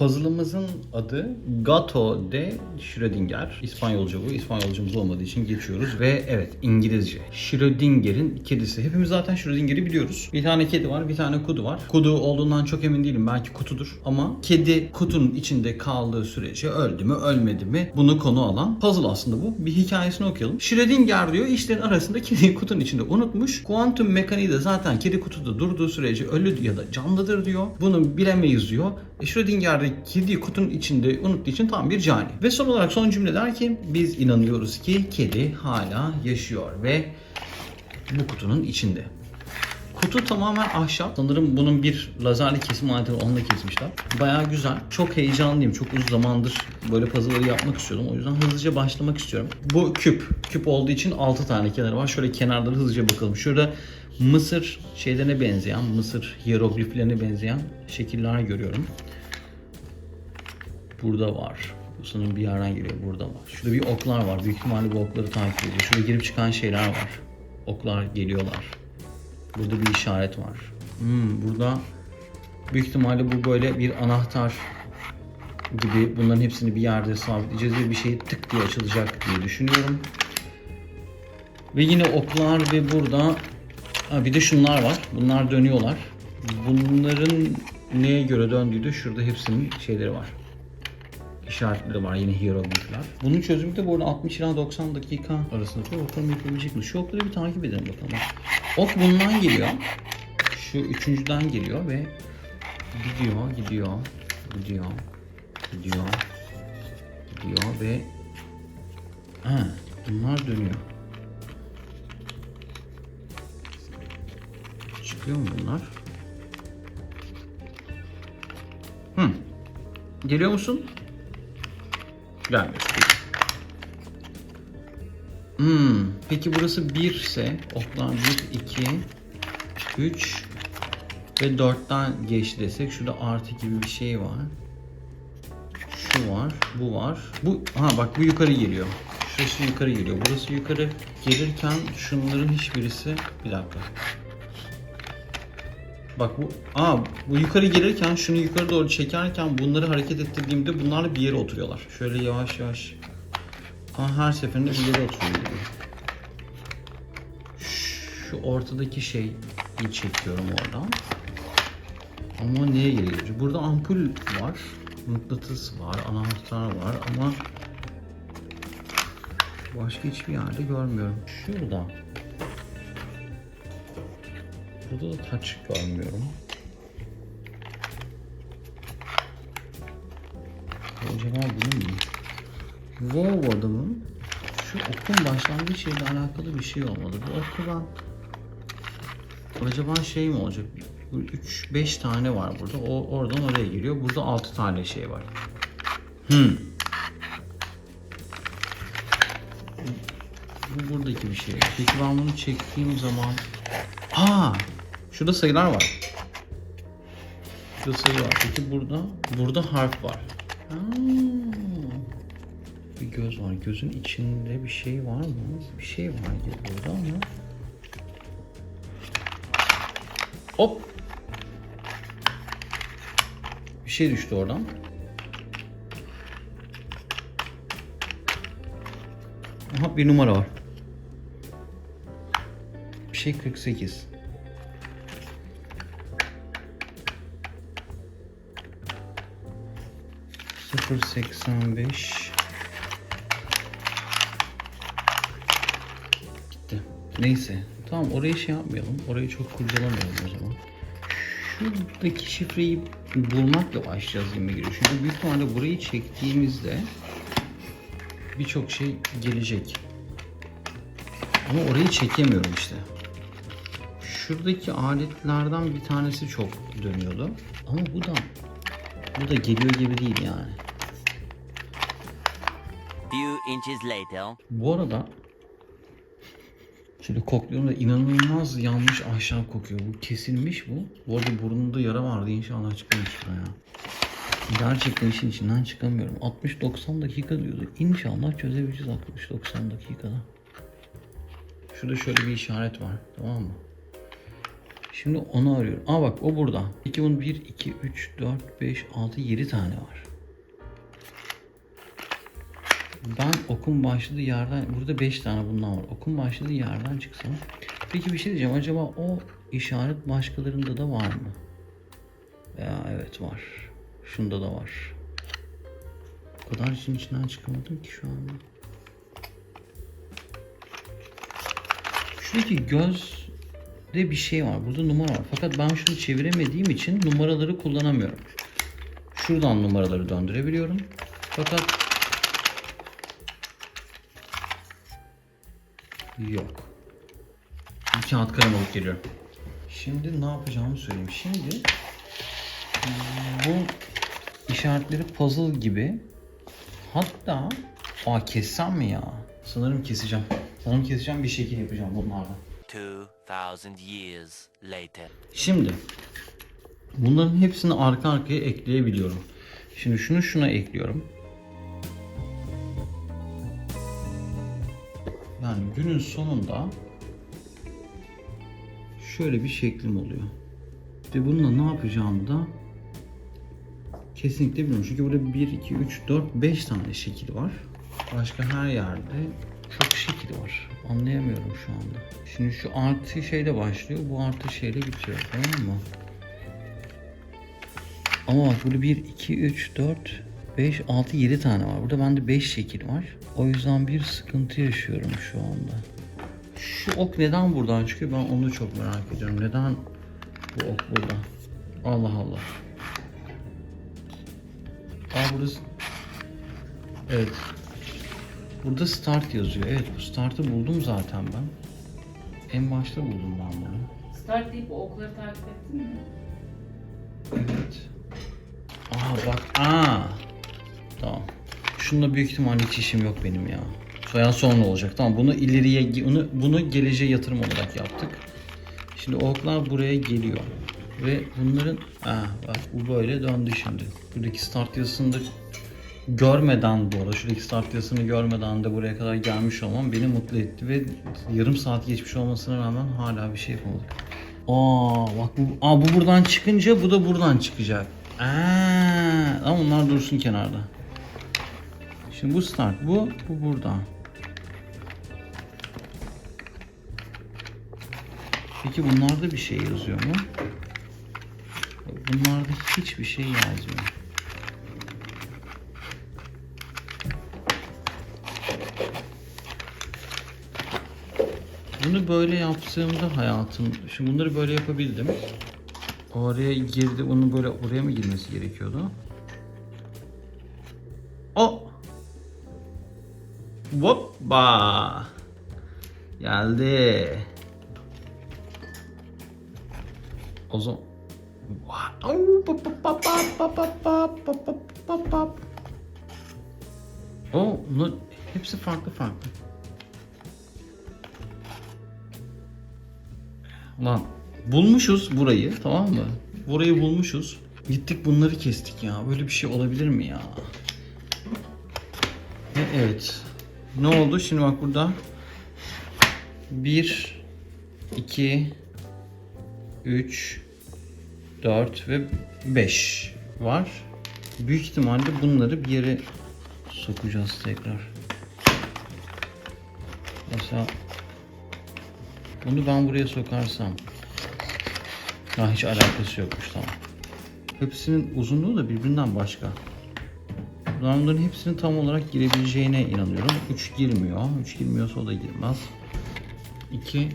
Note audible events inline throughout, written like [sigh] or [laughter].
Puzzle'ımızın adı Gato de Schrödinger. İspanyolca bu. İspanyolcamız olmadığı için geçiyoruz. Ve evet İngilizce. Schrödinger'in kedisi. Hepimiz zaten Schrödinger'i biliyoruz. Bir tane kedi var, bir tane kudu var. Kudu olduğundan çok emin değilim. Belki kutudur. Ama kedi kutunun içinde kaldığı sürece öldü mü, ölmedi mi bunu konu alan puzzle aslında bu. Bir hikayesini okuyalım. Schrödinger diyor işlerin arasında kediyi [laughs] kutunun içinde unutmuş. Kuantum mekaniği de zaten kedi kutuda durduğu sürece ölü ya da canlıdır diyor. Bunu bilemeyiz diyor. E Schrödinger kediyi kutunun içinde unuttuğu için tam bir cani. Ve son olarak son cümle der ki biz inanıyoruz ki kedi hala yaşıyor ve bu kutunun içinde. Kutu tamamen ahşap. Sanırım bunun bir lazerli kesim aleti var. Onu da kesmişler. Bayağı güzel. Çok heyecanlıyım. Çok uzun zamandır böyle puzzle'ları yapmak istiyordum. O yüzden hızlıca başlamak istiyorum. Bu küp. Küp olduğu için 6 tane kenarı var. Şöyle kenarları hızlıca bakalım. Şurada Mısır şeylerine benzeyen, Mısır hierogliflerine benzeyen şekiller görüyorum. Burada var. Bu sanırım bir yerden geliyor. Burada var. Şurada bir oklar var. Büyük ihtimalle bu okları takip ediyor. Şurada girip çıkan şeyler var. Oklar geliyorlar. Burada bir işaret var. Hmm, burada büyük ihtimalle bu böyle bir anahtar gibi bunların hepsini bir yerde sabitleyeceğiz ve bir şey tık diye açılacak diye düşünüyorum. Ve yine oklar ve burada ha, bir de şunlar var. Bunlar dönüyorlar. Bunların neye göre döndüğü de şurada hepsinin şeyleri var. İşaretleri var yine hieroglifler. Bunun çözümü de bu arada 60 ila 90 dakika arasında. Dur bakalım yapabilecek mi? Şu okları bir takip edelim bakalım. Ok bundan geliyor. Şu üçüncüden geliyor ve gidiyor, gidiyor, gidiyor, gidiyor, gidiyor ve ha, bunlar dönüyor. Çıkıyor mu bunlar? Hı. Geliyor musun? Gelmiyor. Hmm. Peki burası 1 ise oklar 1, 2, 3 ve 4'ten geçti desek şurada artı gibi bir şey var. Şu var, bu var. Bu ha bak bu yukarı geliyor. Şurası yukarı geliyor. Burası yukarı gelirken şunların hiçbirisi bir dakika. Bak bu aa bu yukarı gelirken şunu yukarı doğru çekerken bunları hareket ettirdiğimde bunlar bir yere oturuyorlar. Şöyle yavaş yavaş ama her seferinde bir yere oturuyor. Şu ortadaki şeyi çekiyorum oradan. Ama neye geliyor? Burada ampul var. Mıknatıs var. Anahtar var ama başka hiçbir yerde görmüyorum. Şurada. Burada da taç görmüyorum. Acaba bunun mu? Wow adamın şu okun başlangıç ile alakalı bir şey olmadı. Bu oku acaba şey mi olacak? 3-5 tane var burada. O oradan oraya giriyor. Burada 6 tane şey var. Hmm. Bu buradaki bir şey. Peki ben bunu çektiğim zaman Aa! Şurada sayılar var. Şurada sayı var. Peki burada burada harf var. Ha. Bir göz var. Gözün içinde bir şey var mı? Bir şey var gibi burada ama. Hop. Bir şey düştü oradan. Aha bir numara var. Bir şey 48. Sıfır seksen beş. Gitti. Neyse. Tamam orayı şey yapmayalım. Orayı çok kurcalamayalım o zaman. Şuradaki şifreyi bulmakla başlayacağız gibi geliyor. Çünkü büyük ihtimalle burayı çektiğimizde birçok şey gelecek. Ama orayı çekemiyorum işte. Şuradaki aletlerden bir tanesi çok dönüyordu. Ama bu da bu da geliyor gibi değil yani. Few inches later. Bu arada şöyle kokluyorum da inanılmaz yanmış ahşap kokuyor. Bu kesilmiş bu. Bu arada burnunda yara vardı inşallah çıkmamıştır ya. Gerçekten işin içinden çıkamıyorum. 60-90 dakika diyordu. İnşallah çözebileceğiz 60-90 dakikada. Şurada şöyle bir işaret var. Tamam mı? Şimdi onu arıyorum. Aa bak o burada. Peki bunun 1, 2, 3, 4, 5, 6, 7 tane var. Ben okun başladığı yerden, burada 5 tane bundan var. Okun başladığı yerden çıksam. Peki bir şey diyeceğim. Acaba o işaret başkalarında da var mı? Ya evet var. Şunda da var. O kadar için içinden çıkamadım ki şu anda. Şuradaki gözde bir şey var. Burada numara var. Fakat ben şunu çeviremediğim için numaraları kullanamıyorum. Şuradan numaraları döndürebiliyorum. Fakat yok. Bir kağıt kalem alıp geliyorum. Şimdi ne yapacağımı söyleyeyim. Şimdi bu işaretleri puzzle gibi hatta aa kessem mi ya? Sanırım keseceğim. Sanırım keseceğim bir şekil yapacağım bunlardan. 2000 years later. Şimdi bunların hepsini arka arkaya ekleyebiliyorum. Şimdi şunu şuna ekliyorum. Yani günün sonunda şöyle bir şeklim oluyor. Ve bununla ne yapacağımı da kesinlikle bilmiyorum. Çünkü burada 1, 2, 3, 4, 5 tane şekil var. Başka her yerde çok şekil var. Anlayamıyorum şu anda. Şimdi şu artı şeyle başlıyor. Bu artı şeyle bitiyor. Tamam mı? Ama bak burada 1, 2, 3, 4, 5, 6, 7 tane var. Burada bende 5 şekil var. O yüzden bir sıkıntı yaşıyorum şu anda. Şu ok neden buradan çıkıyor ben onu çok merak ediyorum. Neden bu ok burada? Allah Allah. Aa burası... Evet. Burada start yazıyor. Evet bu startı buldum zaten ben. En başta buldum ben bunu. Start deyip okları takip ettin mi? Evet. Aa bak. Aa. Tamam. Şununla büyük ihtimalle hiç işim yok benim ya. Soyan sonra olacak. Tamam bunu ileriye bunu bunu geleceğe yatırım olarak yaptık. Şimdi oklar buraya geliyor. Ve bunların ah bak bu böyle döndü şimdi. Buradaki start yazısını görmeden bu arada şuradaki start yazısını görmeden de buraya kadar gelmiş olmam beni mutlu etti ve yarım saat geçmiş olmasına rağmen hala bir şey yapamadık. Aa bak bu, aa, bu buradan çıkınca bu da buradan çıkacak. Aa, ama bunlar dursun kenarda. Şimdi bu start bu, bu burada. Peki bunlarda bir şey yazıyor mu? Bunlarda hiçbir şey yazmıyor. Bunu böyle yaptığımda hayatım, şimdi bunları böyle yapabildim. Oraya girdi, onun böyle oraya mı girmesi gerekiyordu? Hoppa. Geldi. O zaman o bunlar hepsi farklı farklı. Lan bulmuşuz burayı tamam mı? Burayı bulmuşuz. Gittik bunları kestik ya. Böyle bir şey olabilir mi ya? Evet. Ne oldu? Şimdi bak burada 1 2 3 4 ve 5 var. Büyük ihtimalle bunları bir yere sokacağız tekrar. Mesela bunu ben buraya sokarsam Ha hiç alakası yokmuş tamam. Hepsinin uzunluğu da birbirinden başka. Ben bunların hepsinin tam olarak girebileceğine inanıyorum. 3 girmiyor. 3 girmiyorsa o da girmez. 2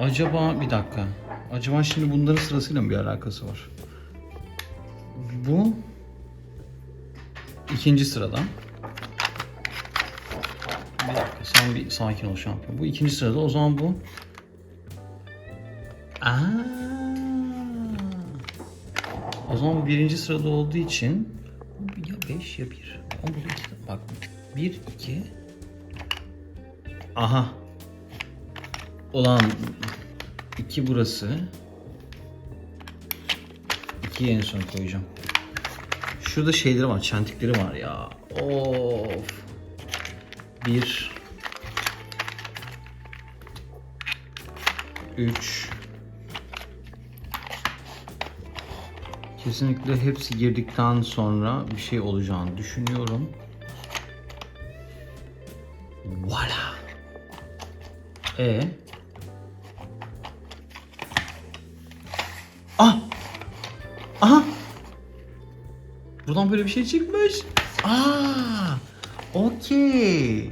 Acaba bir dakika. Acaba şimdi bunların sırasıyla mı bir alakası var? Bu ikinci sırada. Bir dakika sen bir sakin ol şampiyon. Bu ikinci sırada o zaman bu. Aa. O zaman bu birinci sırada olduğu için ya 5 ya 1. Ama burada iki bak 1 2 Aha. Olan 2 burası. 2'yi en son koyacağım. Şurada şeyleri var, çentikleri var ya. Of. 1 3 Kesinlikle hepsi girdikten sonra bir şey olacağını düşünüyorum. Voila. E. Ah. Aha. Buradan böyle bir şey çıkmış. Aa. Okey.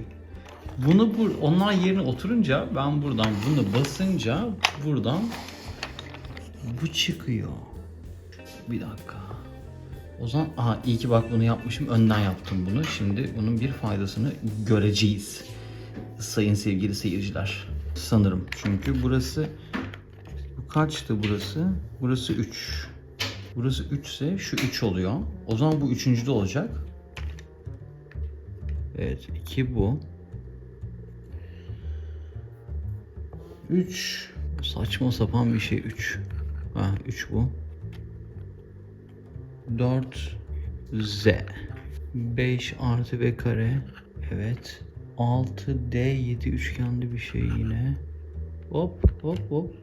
Bunu bu onlar yerine oturunca ben buradan bunu basınca buradan bu çıkıyor. Bir dakika. O zaman aha iyi ki bak bunu yapmışım. Önden yaptım bunu. Şimdi bunun bir faydasını göreceğiz. Sayın sevgili seyirciler. Sanırım. Çünkü burası bu kaçtı burası? Burası 3. Burası 3 ise şu 3 oluyor. O zaman bu üçüncüde olacak. Evet 2 bu. 3 saçma sapan bir şey 3. Ha 3 bu. 4 Z. 5 artı B kare. Evet. 6 D 7 üçgenli bir şey yine. Hop hop hop.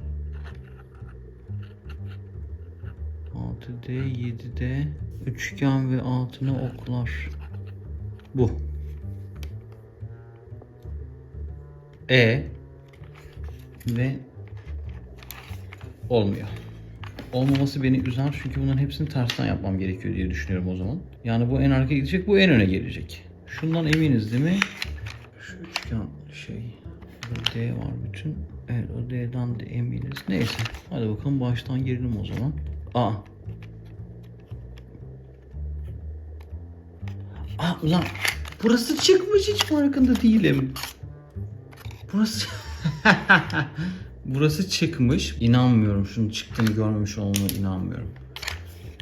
6 D 7 D. Üçgen ve altına oklar. Bu. E. Ve Olmuyor olmaması beni üzer çünkü bunların hepsini tersten yapmam gerekiyor diye düşünüyorum o zaman. Yani bu en arkaya gidecek, bu en öne gelecek. Şundan eminiz değil mi? Şu üçgen şey, D var bütün. Evet o D'den de eminiz. Neyse. Hadi bakalım baştan girelim o zaman. A. Aa ulan burası çıkmış hiç farkında değilim. Burası [laughs] Burası çıkmış. İnanmıyorum. Şunun çıktığını görmemiş olmama inanmıyorum.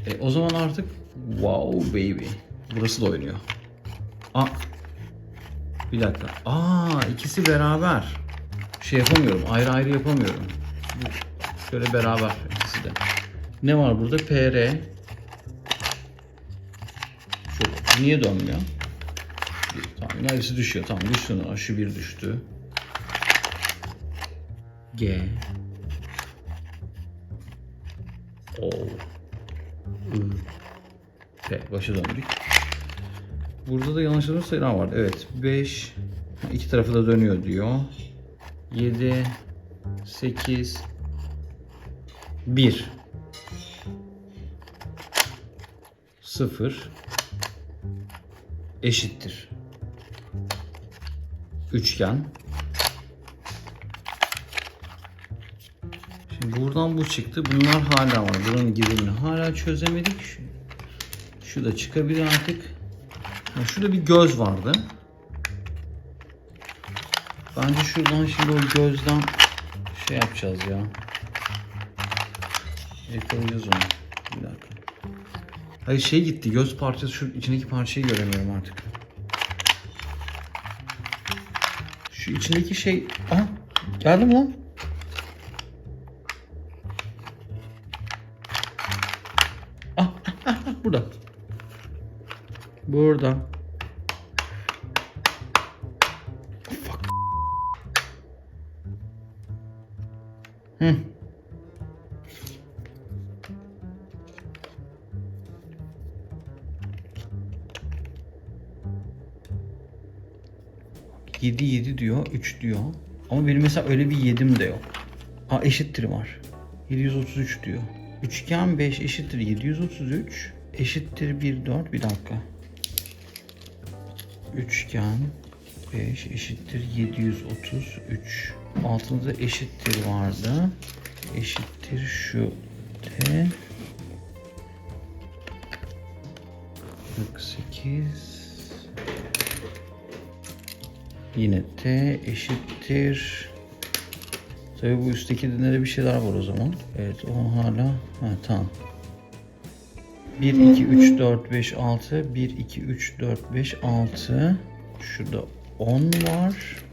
E, o zaman artık wow baby. Burası da oynuyor. Aa. Bir dakika. Aa ikisi beraber. Şey yapamıyorum. Ayrı ayrı yapamıyorum. Şöyle beraber ikisi de. Ne var burada? PR. Şu niye dönmüyor? Tamam neresi düşüyor? Tamam düştü. Şu bir düştü. G O I T başa döndük. Burada da yanlış hatırlamıyorsam sayılar vardı. Evet 5 iki tarafı da dönüyor diyor. 7 8 1 0 eşittir. Üçgen buradan bu çıktı. Bunlar hala var. Buranın girimini hala çözemedik. Şu, şu da çıkabilir artık. Ya şurada bir göz vardı. Bence şuradan şimdi o gözden şey yapacağız ya. Yakalayacağız onu. Bir dakika. Hayır şey gitti. Göz parçası şu içindeki parçayı göremiyorum artık. Şu içindeki şey... Aha! Geldi mi lan? Burada. Fuck. Hı. Yedi yedi diyor, 3 diyor. Ama benim mesela öyle bir yedim de yok. Ha eşittir var. 733 diyor. Üçgen 5 eşittir 733 eşittir 1 4 bir dakika. Üçgen 5 eşittir 733 altında eşittir vardı. Eşittir şu T 48 Yine T eşittir Tabii bu üstteki de bir şeyler var o zaman. Evet o hala. Ha tamam. 1, 2, 3, 4, 5, 6. 1, 2, 3, 4, 5, 6. Şurada 10 var.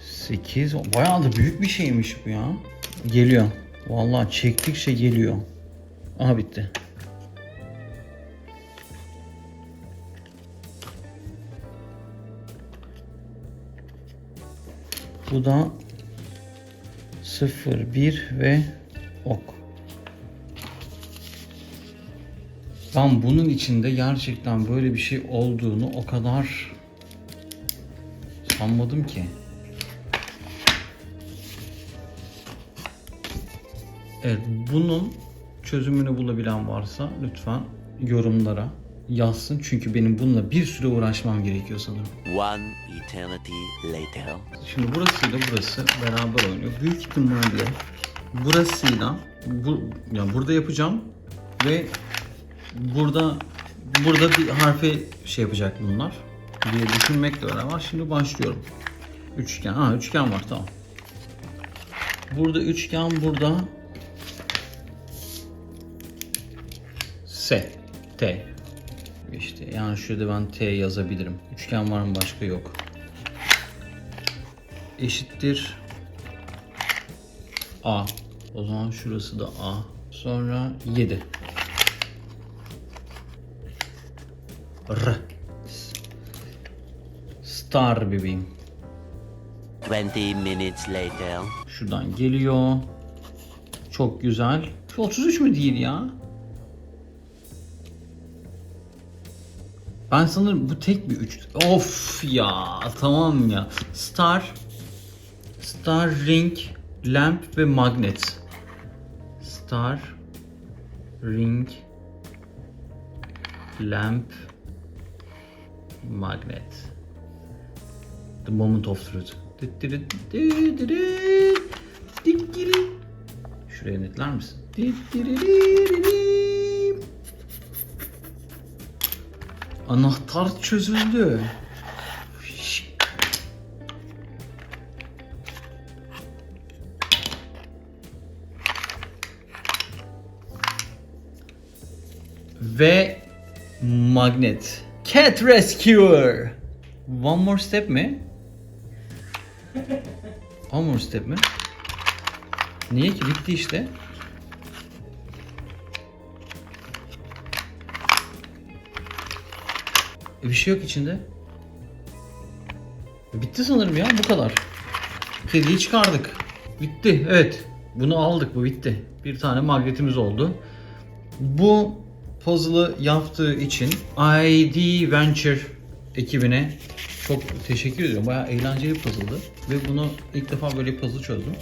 8. Bayağı da büyük bir şeymiş bu ya. Geliyor. Vallahi çektikçe geliyor. Aha bitti. Bu da 0, 1 ve ok. Ben bunun içinde gerçekten böyle bir şey olduğunu o kadar sanmadım ki. Evet, bunun çözümünü bulabilen varsa lütfen yorumlara yazsın. Çünkü benim bununla bir süre uğraşmam gerekiyor sanırım. One eternity later. Şimdi burasıyla burası beraber oynuyor. Büyük ihtimalle burasıyla bu yani burada yapacağım ve burada burada bir harfi şey yapacak bunlar diye düşünmekle beraber şimdi başlıyorum. Üçgen. Ha üçgen var tamam. Burada üçgen burada S T işte yani şurada ben T yazabilirim. Üçgen var mı başka yok eşittir A. O zaman şurası da A. Sonra 7. R. Star bebeğim. Twenty minutes later. Şuradan geliyor. Çok güzel. Şu 33 mü değil ya? Ben sanırım bu tek bir üç. Of ya tamam ya. Star, Star, Ring, Lamp ve Magnet. Star, Ring, Lamp, Magnet. The moment of truth. Şuraya netler misin? Anahtar çözüldü. Ve magnet. Cat Rescuer. One more step mi? One more step mi? Niye ki? Bitti işte. E bir şey yok içinde. Bitti sanırım ya bu kadar. Kediyi çıkardık. Bitti evet. Bunu aldık bu bitti. Bir tane magnetimiz oldu. Bu puzzle'ı yaptığı için ID Venture ekibine çok teşekkür ediyorum. Bayağı eğlenceli puzzle'dı. Ve bunu ilk defa böyle puzzle çözdüm.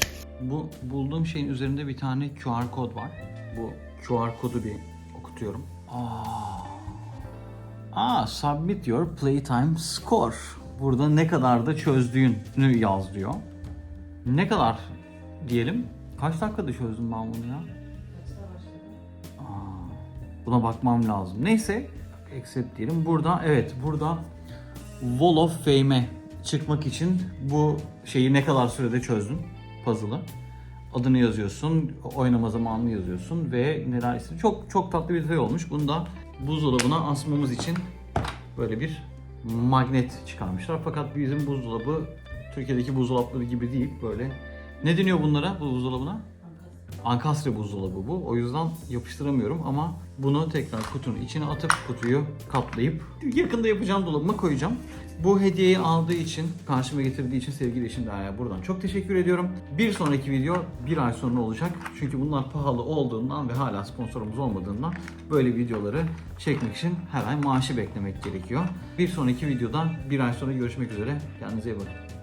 Bu bulduğum şeyin üzerinde bir tane QR kod var. Bu QR kodu bir okutuyorum. Aa. Aa, submit your playtime score. Burada ne kadar da çözdüğünü yaz diyor. Ne kadar diyelim? Kaç dakikada çözdüm ben bunu ya? Buna bakmam lazım. Neyse, accept diyelim. Burada evet, burada Wall of Fame'e çıkmak için bu şeyi ne kadar sürede çözdün puzzle'ı. Adını yazıyorsun, oynama zamanını yazıyorsun ve neler istiyorsun. Çok çok tatlı bir detay olmuş. Bunu da buzdolabına asmamız için böyle bir magnet çıkarmışlar. Fakat bizim buzdolabı Türkiye'deki buzdolapları gibi değil. Böyle ne deniyor bunlara bu buzdolabına? Ankastre buzdolabı bu. O yüzden yapıştıramıyorum ama bunu tekrar kutunun içine atıp kutuyu katlayıp yakında yapacağım dolabıma koyacağım. Bu hediyeyi aldığı için, karşıma getirdiği için sevgili eşim Derya buradan çok teşekkür ediyorum. Bir sonraki video bir ay sonra olacak. Çünkü bunlar pahalı olduğundan ve hala sponsorumuz olmadığından böyle videoları çekmek için her ay maaşı beklemek gerekiyor. Bir sonraki videoda bir ay sonra görüşmek üzere. Kendinize iyi bakın.